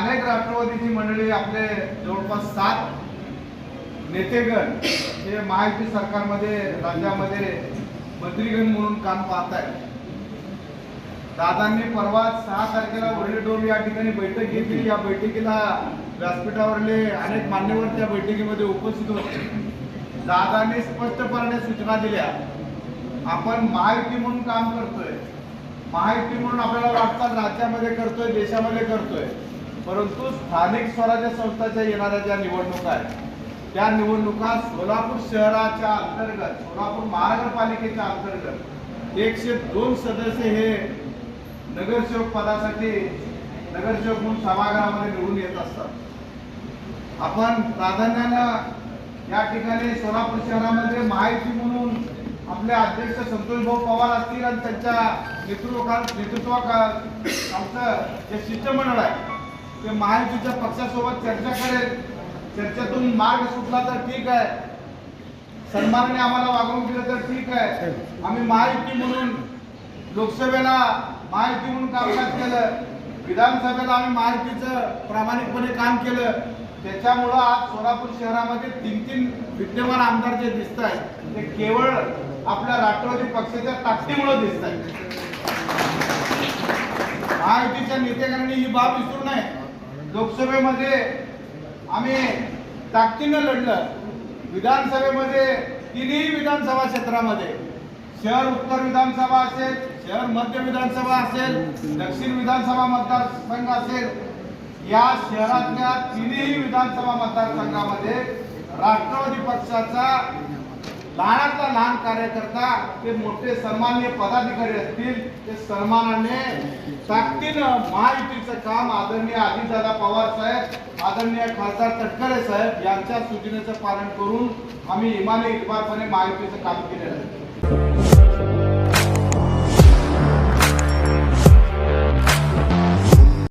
अनेक राष्ट्रवादीची मंडळी आपले जवळपास सात नेतेगण हे महायुती सरकारमध्ये राज्यामध्ये मंत्रीगण म्हणून काम पाहत आहेत दादांनी परवा सहा तारखेला वरळीडोल या ठिकाणी बैठक घेतली. या बैठकीला व्यासपीठावरले अनेक मान्यवर त्या बैठकीमध्ये उपस्थित होते. दादांनी स्पष्टपणे सूचना दिल्या आपण महायुती म्हणून काम करतोय. महायुती म्हणून आपल्याला वाटतात राज्यामध्ये करतोय देशामध्ये करतोय. परंतु स्थानिक स्वराज्य संस्थाच्या येणाऱ्या ज्या निवडणुका आहेत त्या निवडणुका सोलापूर शहराच्या अंतर्गत सोलापूर महानगरपालिकेच्या अंतर्गत एकशे दोन सदस्य हे नगरसेवक पदासाठी नगरसेवक म्हणून सभागृहामध्ये निवडून येत असतात. आपण प्राधान्यानं या ठिकाणी सोलापूर शहरामध्ये माहिती म्हणून आपले अध्यक्ष संतोष भाऊ पवार असतील आणि त्यांच्या नेतृत्वा नेतृत्वा आमचं जे शिष्टमंडळ आहे ते महायुतीच्या पक्षासोबत चर्चा करेल. चर्चेतून मार्ग सुटला तर ठीक आहे. सन्मानाने आम्हाला वागणूक दिलं तर ठीक आहे. आम्ही महायुती म्हणून लोकसभेला महायुती म्हणून कामकाज केलं. विधानसभेला आम्ही महायुतीचं प्रामाणिकपणे काम केलं. त्याच्यामुळं आज सोलापूर शहरामध्ये तीन तीन विद्यमान आमदार जे दिसत आहेत ते केवळ आपल्या राष्ट्रवादी पक्षाच्या ताकदीमुळे दिसत आहेत महायुतीच्या नेतेकरांनी ही बाब विसरू नये. लोकसभेमध्ये आम्ही ताकदीनं लढलं. विधानसभेमध्ये तिन्ही विधानसभा क्षेत्रामध्ये. शहर उत्तर विधानसभा असेल शहर मध्य विधानसभा असेल दक्षिण विधानसभा मतदारसंघ असेल या शहरातल्या तिन्ही विधानसभा मतदारसंघामध्ये राष्ट्रवादी पक्षाचा लहानातला लहान कार्यकर्ता ते मोठे सन्मान्य पदाधिकारी असतील ते सन्मानाने ताकदीनं महायुतीचं काम आदरणीय अजितदादा पवार साहेब आदरणीय खासदार तटकरे साहेब यांच्या सूचनेचं पालन करून आम्ही इमाने इतबारपणे महायुतीचं काम केलेलं आहे.